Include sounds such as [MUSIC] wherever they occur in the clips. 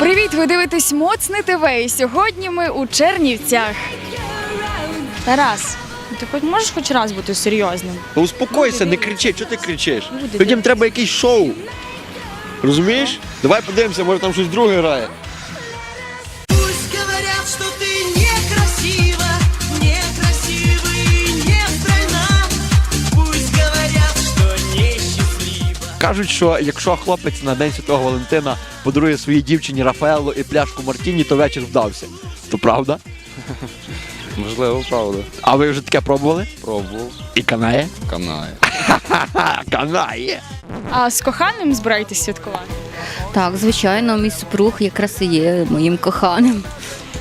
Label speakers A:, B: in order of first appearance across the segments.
A: Привіт! Ви дивитесь Моцне ТВ. І сьогодні ми у Чернівцях. Тарас, ти хоч можеш хоч раз бути серйозним?
B: Та успокойся, не кричи, чого ти кричиш? Людям треба якийсь шоу. Розумієш? Давай подивимося, може там щось друге грає. Кажуть, що якщо хлопець на День Святого Валентина подарує своїй дівчині Рафаелло і пляшку Мартіні, то вечір вдався. То правда?
C: Можливо, правда.
B: А ви вже таке пробували?
C: Пробував.
B: І канає?
C: Канає. [LAUGHS]
B: Канає.
A: А з коханим збираєтесь святкувати?
D: Так, звичайно, мій супруг якраз і є моїм коханим.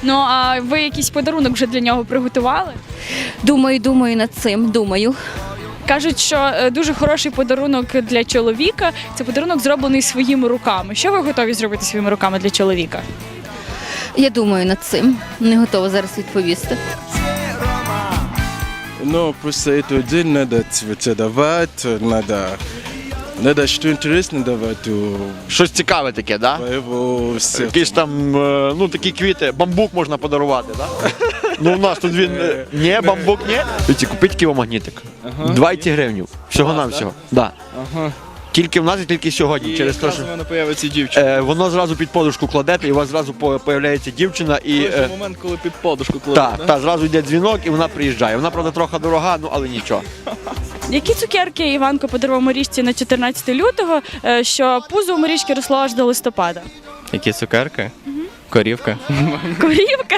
A: Ну а ви якийсь подарунок вже для нього приготували?
D: Думаю, думаю над цим, думаю.
A: Кажуть, що е, дуже хороший подарунок для чоловіка це подарунок зроблений своїми руками. Що ви готові зробити своїми руками для чоловіка?
D: Я думаю над цим. Не готова зараз відповісти.
E: Но просто эту день надо цветы давать, надо, надо что интересно давать у
B: Щось цікаве таке, да? Якісь там, е, ну такі квіти, бамбук можна подарувати, да? Ну у нас тут він. е, Ні, бамбук, ні. Віці, купіть ківомагнітик. 20 гривень. Всього на всього. Да.
E: Ага.
B: Тільки в нас і тільки сьогодні. через те, що
E: в мене появиться дівчина.
B: е, воно зразу під подушку кладете, і у вас зразу по- появляється дівчина і.
E: Це
B: Е,
E: момент, коли під подушку кладуть.
B: та, та, зразу йде дзвінок і вона приїжджає. Вона, правда, трохи дорога, ну але нічого. [LAUGHS]
A: Які цукерки Іванко подарував Марічці на 14 лютого, е, що пузо у Марічки росло аж до листопада?
F: Які цукерки? Корівка?
A: Корівка?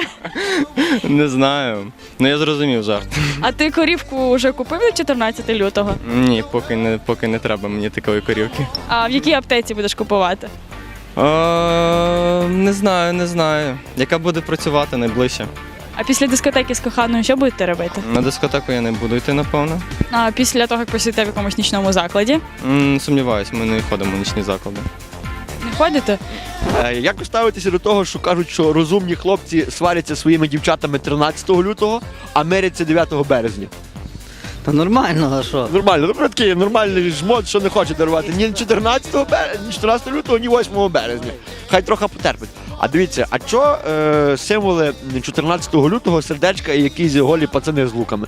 F: Не знаю. Ну я зрозумів жарт.
A: А ти корівку вже купив на 14 лютого?
F: Ні, поки не, поки не треба мені такої корівки.
A: А в якій аптеці будеш купувати?
F: О, не знаю, не знаю. Яка буде працювати найближче?
A: А після дискотеки з коханою що будете робити?
F: На дискотеку я не буду йти, напевно.
A: А після того, як посидите в якомусь нічному закладі?
F: М, Сумніваюсь, ми не ходимо в нічні заклади.
A: Не ходите?
B: Е, як ви ставитеся до того, що кажуть, що розумні хлопці сваряться своїми дівчатами 13 лютого, а миряться 9 березня?
G: Та нормально, а що?
B: Нормально, ну такий нормальний жмот, що не хоче дарувати ні 14 березня, ні 14 лютого, ні 8 березня. Хай трохи потерпить. А дивіться, а що е, символи 14 лютого сердечка і якісь голі пацани з луками?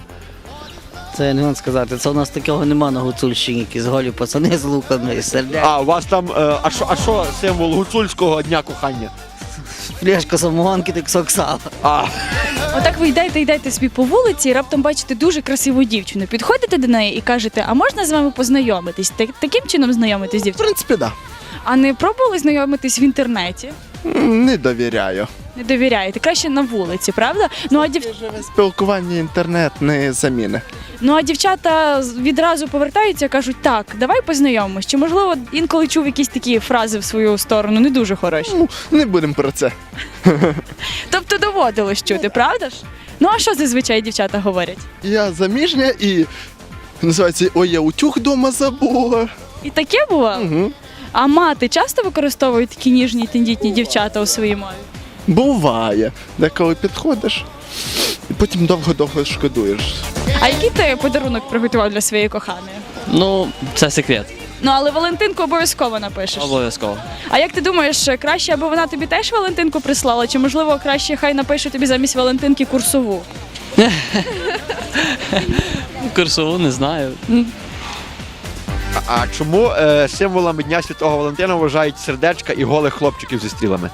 G: Це я не можу сказати. Це у нас такого нема на Гуцульщині, якісь голі пацани з луками, сердя,
B: А у вас там, е, а що, а що символ гуцульського дня кохання?
G: пляшка самогонки, так соксала.
B: А,
A: Отак ви йдете, йдете собі по вулиці і раптом бачите дуже красиву дівчину. Підходите до неї і кажете, а можна з вами познайомитись? Так, таким чином знайомитись з
H: В
A: дівчиною?
H: принципі, да.
A: А не пробували знайомитись в інтернеті?
H: М, Не довіряю.
A: Не довіряєте, краще на вулиці, правда? Ну а дів...
H: Живе спілкування інтернет не заміни.
A: Ну а дівчата відразу повертаються, кажуть, так, давай познайомимось. Чи можливо інколи чув якісь такі фрази в свою сторону, не дуже хороші.
H: Ну, не будемо про це. [LAUGHS]
A: Тобто доводилось чути, правда ж? Ну а що зазвичай дівчата говорять?
H: Я заміжня і називається Ой, я утюг дома забула.
A: І таке бувало?
H: Угу.
A: А мати часто використовують такі ніжні тендітні дівчата у своїй мові?
H: Буває. Деколи підходиш, і потім довго-довго шкодуєш.
A: А який ти подарунок приготував для своєї коханої?
I: Ну, це секрет.
A: Ну але Валентинку обов'язково напишеш.
I: Обов'язково.
A: А як ти думаєш, краще, аби вона тобі теж Валентинку прислала, чи можливо краще хай напише тобі замість Валентинки курсову?
I: Курсову не знаю.
B: а, а чому е, символами Дня Святого Валентина вважають сердечка і голих хлопчиків зі стрілами?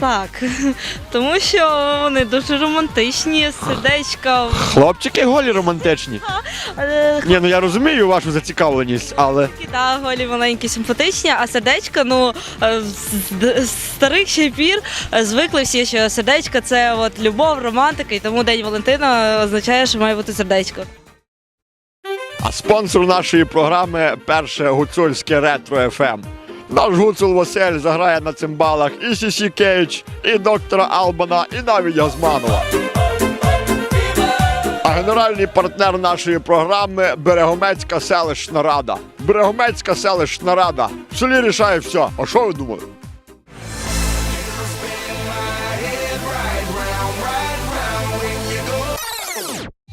J: Так, [LAUGHS] тому що вони дуже романтичні, сердечка.
B: Хлопчики голі романтичні. [LAUGHS]
J: е,
B: Ні, ну я розумію вашу зацікавленість, але
J: Такі, да, голі маленькі, симпатичні, а сердечка, ну е, з, старих ще пір е, звикли всі, що сердечко це от любов, романтика, і тому День Валентина означає, що має бути сердечко.
B: А спонсор нашої програми перше гуцульське ретро ФМ. Наш гуцул Василь заграє на цимбалах і Сісі Кейдж, і доктора Албана, і навіть Газманова. А генеральний партнер нашої програми Берегомецька селищна рада. Берегомецька селищна рада. В селі рішає все. А що ви думали?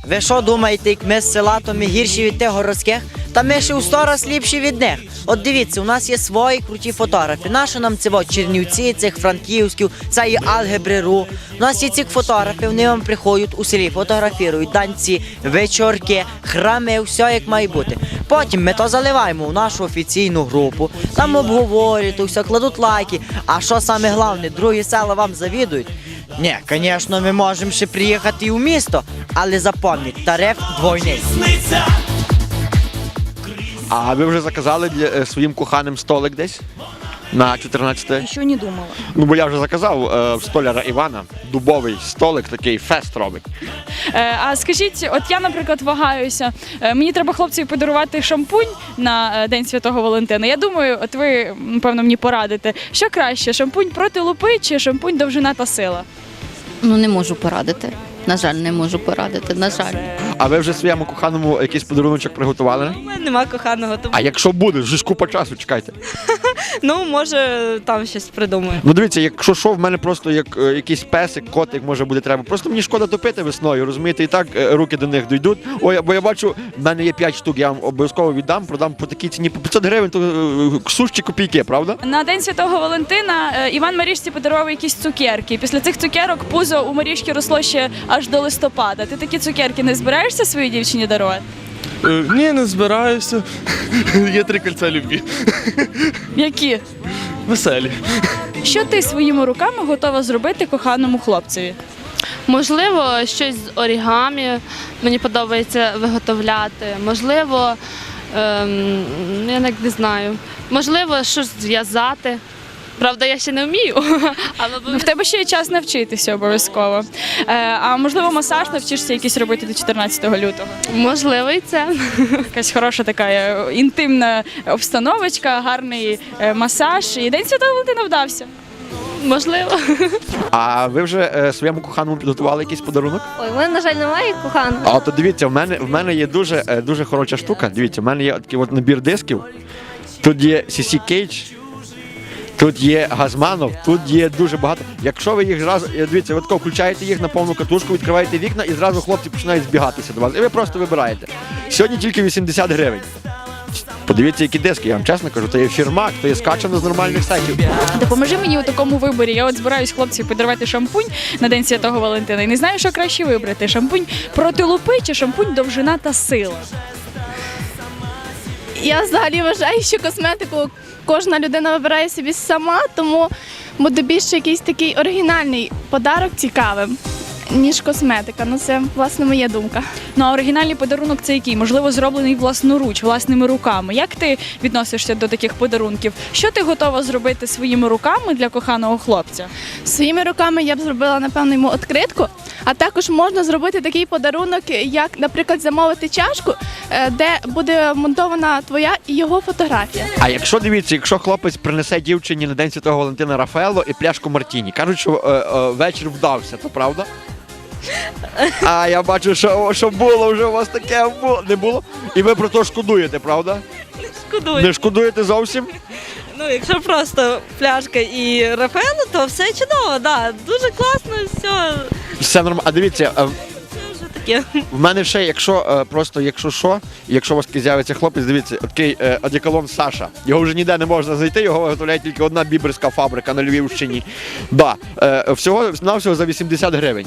G: Ви що думаєте, як ми з села, то ми гірші від тих городських? Та ми ще у сто раз ліпші від них. От дивіться, у нас є свої круті фотографи. Нащо нам це Чернівці, цих франківськів, це є алгебри.ру. У нас є ці фотографи, вони вам приходять у селі, фотографірують танці, вечорки, храми, все як має бути. Потім ми то заливаємо у нашу офіційну групу, там обговорюють, все, кладуть лайки. А що саме головне, другі села вам завідують? Ні, звісно, ми можемо ще приїхати і у місто, але запам'ятайте, тариф двойний.
B: А ви вже заказали для е, своїм коханим столик десь? На 14
A: Що не думала.
B: Ну, бо я вже заказав е, столяра Івана дубовий столик, такий фест робить.
A: Е, а скажіть, от я, наприклад, вагаюся. Е, мені треба хлопцеві подарувати шампунь на е, День Святого Валентина. Я думаю, от ви, напевно, мені порадите, що краще: шампунь проти лупи чи шампунь довжина та сила?
D: Ну не можу порадити. На жаль, не можу порадити. На жаль.
B: А ви вже своєму коханому якийсь подаруночок приготували?
J: У мене нема коханого, тому
B: А якщо буде, вже ж купа часу, чекайте. [LAUGHS]
J: ну може там щось придумаю.
B: Ну дивіться, якщо що, в мене просто як е, якийсь песик, котик може буде треба. Просто мені шкода топити весною, розумієте, і так е, руки до них дійдуть. Ой, бо я бачу, в мене є 5 штук, я вам обов'язково віддам, продам по такій ціні по 500 гривень, то е, сущі копійки, правда?
A: На День Святого Валентина е, Іван Марішці подарував якісь цукерки. Після цих цукерок пузо у Марішки росло ще аж до листопада. Ти такі цукерки не збираєшся своїй дівчині дарувати?
E: Е, Ні, не збираюся. [LAUGHS] Є три кольця любві.
A: Які?
E: Веселі.
A: Що ти своїми руками готова зробити коханому хлопцеві?
K: Можливо, щось з орігамі мені подобається виготовляти. Можливо, ем, я навіть не знаю. Можливо, щось зв'язати. Правда, я ще не вмію. [LAUGHS] Але
A: Ну, в тебе ще є час навчитися обов'язково. Е, а можливо, масаж навчишся якийсь робити до 14 лютого.
K: можливо і це.
A: Якась хороша така е, інтимна обстановочка, гарний е, масаж. І день святого Валентина вдався.
K: Можливо.
B: А ви вже е, своєму коханому підготували якийсь подарунок?
K: Ой, в мене, на жаль, немає коханого.
B: А то дивіться, в мене в мене є дуже е, дуже хороша штука. Дивіться, в мене є такий от набір дисків. Тут є CC Cage, тут є Газманов, тут є дуже багато. Якщо ви їх зразу, е, дивіться, ви тако включаєте їх на повну катушку, відкриваєте вікна і зразу хлопці починають збігатися до вас. І ви просто вибираєте. Сьогодні тільки 80 гривень. Подивіться, які диски, я вам чесно кажу, то є фірмак, то є скачано з нормальних сайтів.
A: Допоможи мені у такому виборі. Я от збираюсь хлопців подарувати шампунь на День Святого Валентина і не знаю, що краще вибрати: шампунь проти лупи чи шампунь довжина та сила.
K: Я взагалі вважаю, що косметику кожна людина вибирає собі сама, тому буде більше якийсь такий оригінальний подарок цікавим, ніж косметика. Ну це власне моя думка.
A: Ну а оригінальний подарунок це який? Можливо, зроблений власноруч, власними руками. Як ти відносишся до таких подарунків? Що ти готова зробити своїми руками для коханого хлопця?
K: Своїми руками я б зробила напевно йому відкритку. А також можна зробити такий подарунок, як, наприклад, замовити чашку, е, де буде монтована твоя і його фотографія.
B: А якщо дивіться, якщо хлопець принесе дівчині на День Святого Валентина Рафаело і пляшку Мартіні, кажуть, що е, е, вечір вдався, то правда? А я бачу, що, що було вже у вас таке було. не було. І ви про то шкодуєте, правда?
J: Шкодую.
B: Не шкодуєте зовсім?
J: Ну, якщо просто пляшка і Рафаело, то все чудово, да. Дуже класно, все,
B: Все нормально. А дивіться, е,
J: таке.
B: в мене ще, якщо е, просто, якщо що, якщо у вас з'явиться хлопець, дивіться, такий е, Саша. Його вже ніде не можна знайти, його виготовляє тільки одна біберська фабрика на Львівщині. Да. Е, всього навсього за 80 гривень.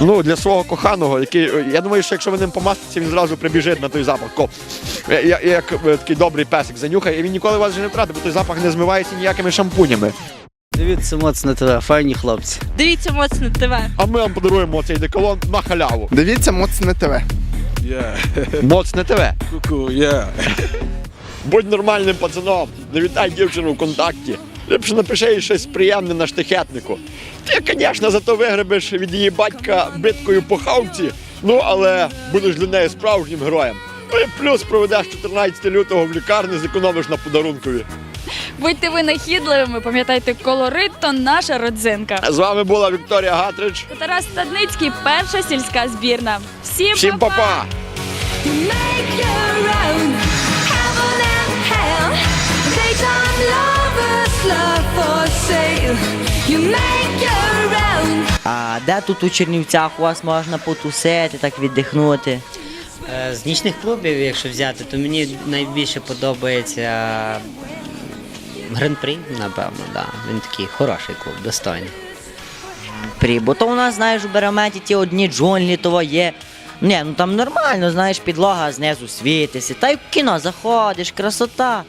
B: Ну, для свого коханого, який. Я думаю, що якщо ви ним помаститься, він зразу прибіжить на той запах. Ко, е, як, як е, такий добрий песик занюхає, і він ніколи вас вже не втратить, бо той запах не змивається ніякими шампунями.
G: Дивіться, моцне тебе, файні хлопці.
J: Дивіться моцне ТВ.
B: А ми вам подаруємо цей деколон на халяву.
H: Дивіться, моцне ТВ.
E: Yeah.
B: Моцне тебе.
E: Куку, yeah.
B: Будь нормальним пацаном, не вітай дівчину в контакті. Ліпше напиши їй щось приємне на штихетнику. Ти, звісно, зато вигребеш від її батька биткою по хавці, ну але будеш для неї справжнім героєм. Ну і плюс проведеш 14 лютого в лікарні, зекономиш на подарункові.
A: Будьте винахідливими, пам'ятайте, колорит то наша родзинка.
B: З вами була Вікторія Гатрич.
A: Тарас Стадницький, перша сільська збірна. Всім,
B: Всім
A: па-па!
B: па-па!
G: А де тут у Чернівцях у вас можна потусити, так віддихнути?
L: Е, З нічних клубів, якщо взяти, то мені найбільше подобається Гран-прі, напевно, да. Він такий хороший клуб, достойний.
G: Прі, бо то у нас, знаєш, у Береметі ті одні джунглі того є. Ні, ну там нормально, знаєш, підлога знизу світиться. Та й в кіно заходиш, красота.